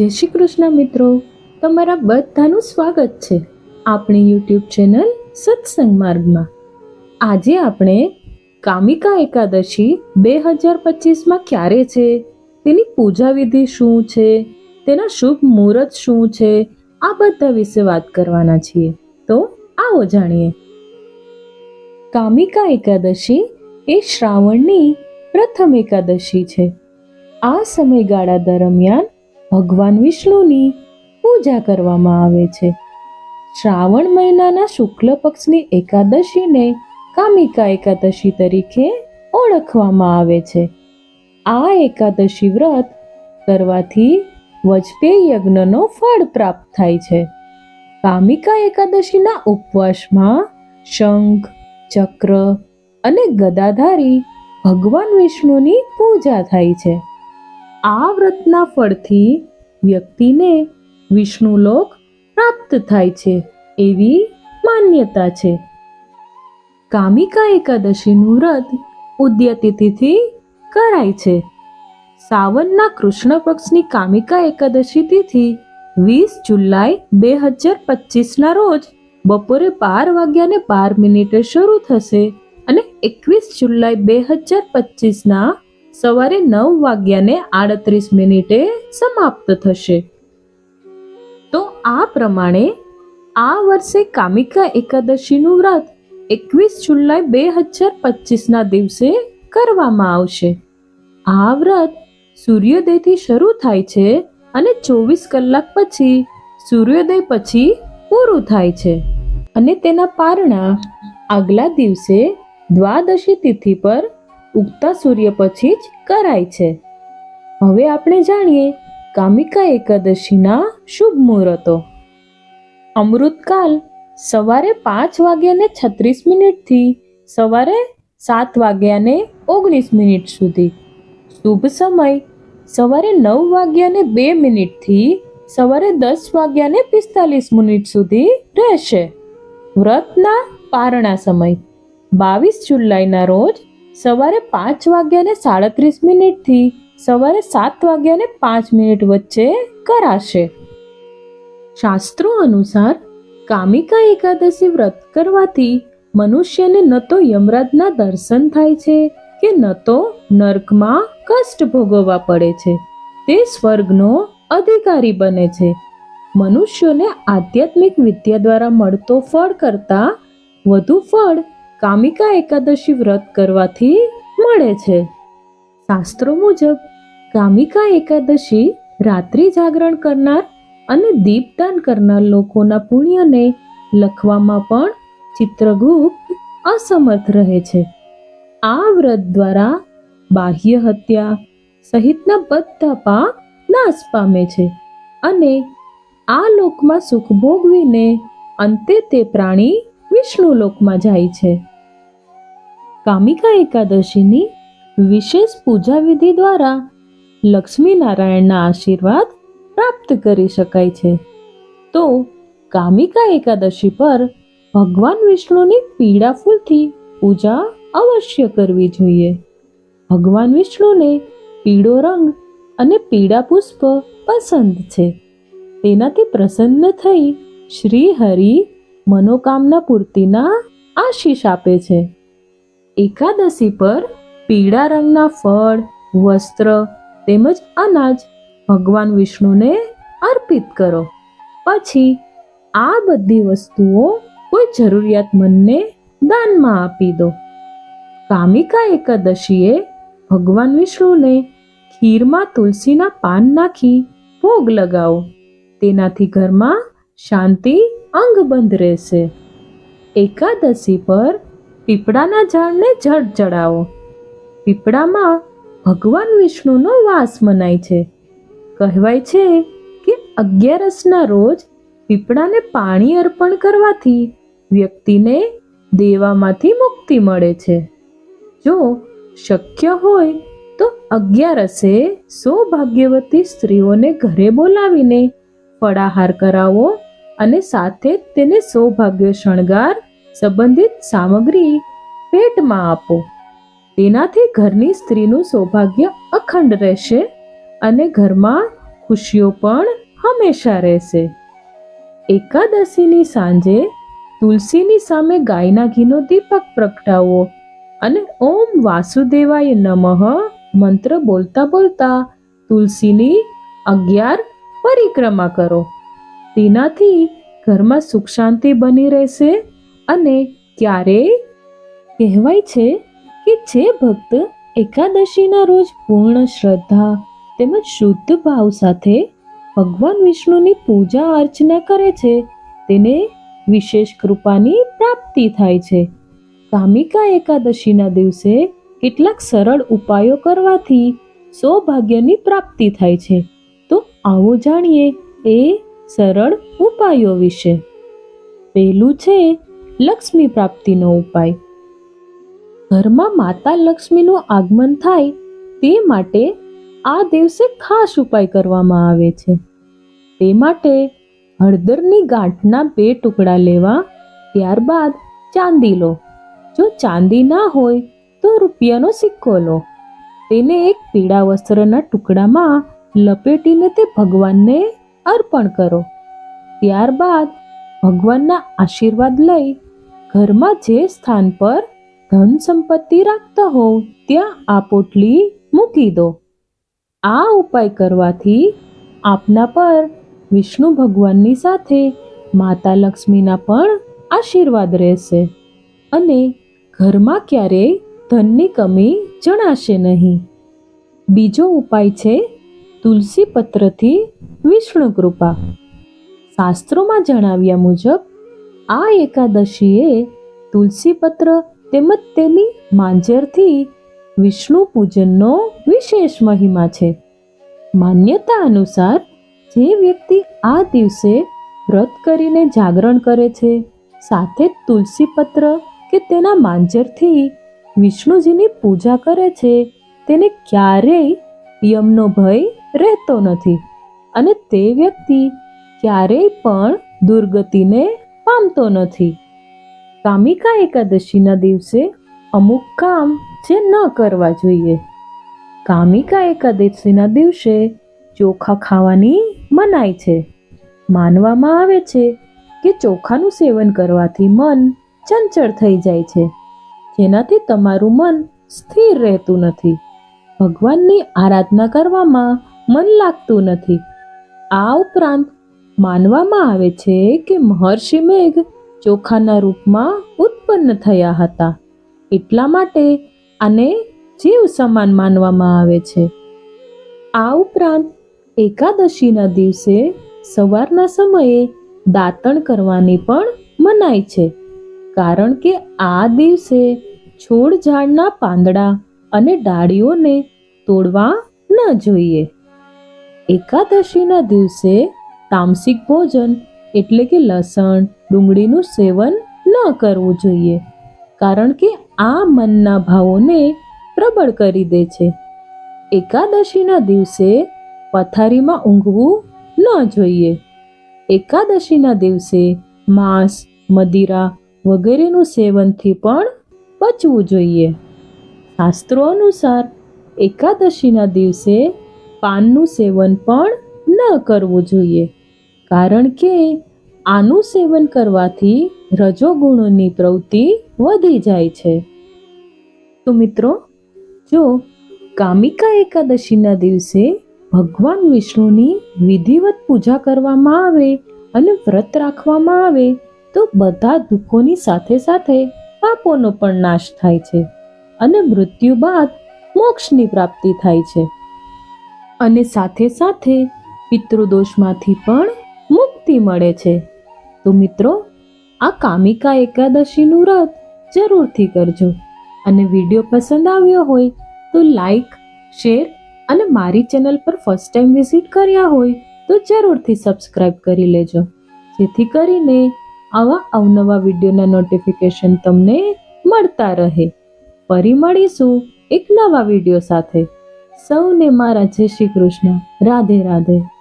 જય શ્રી કૃષ્ણ મિત્રો. તમારા બધાનું સ્વાગત છે આપણી યુટ્યુબ ચેનલ સત્સંગ માર્ગમાં. આજે આપણે કામિકા એકાદશી બે હજાર પચીસમાં ક્યારે છે? તેની પૂજા વિધિ શું છે? તેના શુભ મુહૂર્ત શું છે? આ બધા વિશે વાત કરવાના છીએ. તો આવો જાણીએ. કામિકા એકાદશી એ શ્રાવણની પ્રથમ એકાદશી છે. આ સમયગાળા દરમિયાન ભગવાન વિષ્ણુની પૂજા કરવામાં આવે છે. શ્રાવણ મહિનાના શુક્લ પક્ષની એકાદશીને કામિકા એકાદશી તરીકે ઓળખવામાં આવે છે. આ એકાદશી વ્રત કરવાથી વજપેય યજ્ઞનો ફળ પ્રાપ્ત થાય છે. કામિકા એકાદશીના ઉપવાસમાં શંખ, ચક્ર અને ગદાધારી ભગવાન વિષ્ણુની પૂજા થાય છે. આ વ્રતના ફળથી વ્યક્તિને વિષ્ણુલોક પ્રાપ્ત થાય છે એવી માન્યતા છે. કામિકા એકાદશીનું વ્રત ઉદ્યતિથિથી કરાય છે. સાવનના કૃષ્ણ પક્ષની કામિકા એકાદશી તિથિ વીસ જુલાઈ બે હજાર પચીસના રોજ બપોરે બાર વાગ્યાને બાર મિનિટે શરૂ થશે અને એકવીસ જુલાઈ બે હજાર પચીસના સવારે નવ વાગ્યાને આડત્રીસ મિનિટે સમાપ્ત થશે. તો આ પ્રમાણે આ વર્ષે કામિકા એકાદશીનું વ્રત એકવીસ જુલાઈ બે હજાર પચીસના દિવસે કરવામાં આવશે. આ વ્રત સૂર્યોદયથી શરૂ થાય છે અને ચોવીસ કલાક પછી સૂર્યોદય પછી પૂરું થાય છે. અને તેના પારણા આગલા દિવસે દ્વાદશી તિથિ પર ઉગતા સૂર્ય પછી જ કરાય છે. હવે આપણે જાણીએ કામિકા એકાદશીના શુભ મુહૂર્તો. અમૃતકાલ સવારે પાંચ વાગ્યાને છત્રીસ મિનિટથી સવારે સાત વાગ્યાને ઓગણીસ મિનિટ સુધી. શુભ સમય સવારે નવ વાગ્યાને બે મિનિટથી સવારે દસ વાગ્યાને પિસ્તાલીસ મિનિટ સુધી રહેશે. વ્રતના પારણા સમય. બાવીસ જુલાઈના રોજ સવારે પાંચ વાગ્યાને સાડત્રીસ મિનિટથી સવારે સાત વાગ્યાને પાંચ મિનિટ વચ્ચે કરાશે. શાસ્ત્રો અનુસાર કામિકા એકાદશી વ્રત કરવાથી મનુષ્યને ન તો યમરાજના દર્શન થાય છે કે ન તો નર્કમાં કષ્ટ ભોગવવા પડે છે. તે સ્વર્ગનો અધિકારી બને છે. મનુષ્યોને આધ્યાત્મિક વિદ્યા દ્વારા મળતો ફળ કરતાં વધુ ફળ કામિકા એકાદશી વ્રત કરવાથી મળે છે. શાસ્ત્રો મુજબ, કામિકા એકાદશી રાત્રિ જાગરણ કરનાર અને દીપદાન કરનાર લોકોના પુણ્યને લખવામાં પણ ચિત્રગુપ્ત અસમર્થ રહે છે. આ વ્રત દ્વારા બાહ્ય હત્યા સહિતના બધા પાપ નાશ પામે છે અને આ લોકમાં સુખ ભોગવીને અંતે તે પ્રાણી વિષ્ણુ લોકમાં જાય છે. કામિકા એકાદશીની વિશેષ પૂજા વિધિ દ્વારા લક્ષ્મી નારાયણના આશીર્વાદ પ્રાપ્ત કરી શકાય છે. તો કામિકા એકાદશી પર ભગવાન વિષ્ણુની પીળા ફૂલથી પૂજા અવશ્ય કરવી જોઈએ. ભગવાન વિષ્ણુને પીળો રંગ અને પીળા પુષ્પ પસંદ છે. તેનાથી પ્રસન્ન થઈ શ્રી હરિ મનોકામના પૂર્તિના આશીષ આપે છે. એકાદશી પર પીળા રંગના ફળ, વસ્ત્ર તેમજ અનાજ ભગવાન વિષ્ણુને અર્પિત કરો. પછી આ બધી વસ્તુઓ કોઈ જરૂરિયાતમંદને દાનમાં આપી દો. કામિકા એકાદશીએ ભગવાન વિષ્ણુને ખીરમાં તુલસીના પાન નાખી ભોગ લગાવો. તેનાથી ઘરમાં શાંતિ અંગબંધ રહેશે. એકાદશી પર પીપળાના ઝાડને જળ ચડાવો. પીપળામાં ભગવાન વિષ્ણુનો વાસ મનાય છે. કહેવાય છે કે અગિયારસના રોજ પીપળાને પાણી અર્પણ કરવાથી વ્યક્તિને દેવામાંથી મુક્તિ મળે છે. જો શક્ય હોય તો અગિયારસે સૌભાગ્યવતી સ્ત્રીઓને ઘરે બોલાવીને ફળાહાર કરાવો. અને સાથે તેને સૌભાગ્ય શણગાર સંબંધિત સામગ્રી ભેટમાં આપો. તેનાથી ઘરની સ્ત્રીનું સૌભાગ્ય અખંડ રહેશે અને ઘરમાં ખુશીઓ પણ હંમેશા રહેશે. એકાદશીની સાંજે તુલસીની સામે ગાયના ઘીનો દીપક પ્રગટાવો અને ઓમ વાસુદેવાય નમઃ મંત્ર બોલતા બોલતા તુલસીની અગિયાર પરિક્રમા કરો. તેનાથી ઘરમાં સુખ શાંતિ બની રહેશે અને ક્યારેય કહેવાય છે કે જે ભક્ત એકાદશીના રોજ પૂર્ણ શ્રદ્ધા તેમજ શુદ્ધ ભાવ સાથે ભગવાન વિષ્ણુની પૂજા અર્ચના કરે છે, તેને વિશેષ કૃપાની પ્રાપ્તિ થાય છે. કામિકા એકાદશીના દિવસે કેટલાક સરળ ઉપાયો કરવાથી સૌભાગ્યની પ્રાપ્તિ થાય છે. તો આવો જાણીએ એ સરળ ઉપાયો વિશે. પહેલું છે લક્ષ્મી પ્રાપ્તિનો ઉપાય. ઘરમાં માતા લક્ષ્મીનું આગમન થાય તે માટે આ દિવસે ખાસ ઉપાય કરવામાં આવે છે. તે માટે હળદરની ગાંઠના બે ટુકડા લેવા, ત્યારબાદ ચાંદી લો. જો ચાંદી ના હોય તો રૂપિયાનો સિક્કો લો. તેને એક પીળા વસ્ત્રના ટુકડામાં લપેટીને તે ભગવાનને અર્પણ કરો. ત્યારબાદ ભગવાનના આશીર્વાદ લઈ ઘરમાં જે સ્થાન પર ધન સંપત્તિ રાખતા હોવ, ત્યાં આ પોટલી મૂકી દો. આ ઉપાય કરવાથી આપના પર વિષ્ણુ ભગવાનની સાથે માતા લક્ષ્મીના પણ આશીર્વાદ રહેશે અને ઘરમાં ક્યારેય ધનની કમી જણાશે નહીં. બીજો ઉપાય છે તુલસી પત્રથી વિષ્ણુ કૃપા. શાસ્ત્રોમાં જણાવ્યા મુજબ, આ એકાદશીએ તુલસી પત્ર તેમજ તેની માંજરથી વિષ્ણુ પૂજનનો વિશેષ મહિમા છે. માન્યતા અનુસાર, જે વ્યક્તિ આ દિવસે વ્રત કરીને જાગરણ કરે છે, સાથે જ તુલસી પત્ર કે તેના માંજરથી વિષ્ણુજીની પૂજા કરે છે, તેને ક્યારેય યમનો ભય રહેતો નથી. અને તે વ્યક્તિ ક્યારેય પણ દુર્ગતિને પામતો નથી. કામિકા એકાદશીના દિવસે અમુક કામ જે ન કરવા જોઈએ. કામિકા એકાદશીના દિવસે ચોખા ખાવાની મનાય છે. માનવામાં આવે છે કે ચોખાનું સેવન કરવાથી મન ચંચળ થઈ જાય છે. જેનાથી તમારું મન સ્થિર રહેતું નથી. ભગવાનની આરાધના કરવામાં મન લાગતું નથી. આ ઉપરાંત માનવામાં આવે છે કે મહર્ષિ મેઘ ચોખાના રૂપમાં ઉત્પન્ન થયા હતા. એટલા માટે આને જીવ સમાન માનવામાં આવે છે. આ ઉપરાંત એકાદશીના દિવસે સવારના સમયે દાંતણ કરવાની પણ મનાય છે. કારણ કે આ દિવસે છોડ ઝાડના પાંદડા અને ડાળીઓને તોડવા ન જોઈએ. એકાદશીના દિવસે તામસિક ભોજન એટલે કે લસણ, ડુંગળીનું સેવન ન કરવું જોઈએ, કારણ કે આ મનના ભાવોને પ્રબળ કરી દે છે. એકાદશીના દિવસે પથારીમાં ઊંઘવું ન જોઈએ. એકાદશીના દિવસે માંસ, મદિરા વગેરેનું સેવનથી પણ બચવું જોઈએ. શાસ્ત્રો અનુસાર એકાદશીના દિવસે પાનનું સેવન પણ ન કરવું જોઈએ. કારણ કે આનું સેવન કરવાથી રજોગુણોની પ્રવૃત્તિ વધી જાય છે. તો મિત્રો, જો કામિકા એકાદશીના દિવસે ભગવાન વિષ્ણુની વિધિવત પૂજા કરવામાં આવે અને વ્રત રાખવામાં આવે, તો બધા દુઃખોની સાથે સાથે પાપોનો પણ નાશ થાય છે અને મૃત્યુ બાદ મોક્ષની પ્રાપ્તિ થાય છે. અને સાથે સાથે પિતૃદોષમાંથી પણ મુક્તિ મળે છે. તો મિત્રો, આ કામિકા એકાદશીનું વ્રત જરૂરથી કરજો. અને વીડિયો પસંદ આવ્યો હોય તો લાઈક, શેર અને મારી ચેનલ પર ફર્સ્ટ ટાઈમ વિઝિટ કર્યા હોય તો જરૂરથી સબસ્ક્રાઈબ કરી લેજો. જેથી કરીને આવા અવનવા વિડીયોના નોટિફિકેશન તમને મળતા રહે. ફરી મળીશું એક નવા વીડિયો સાથે. સૌને મારા જય શ્રી કૃષ્ણ. રાધે રાધે.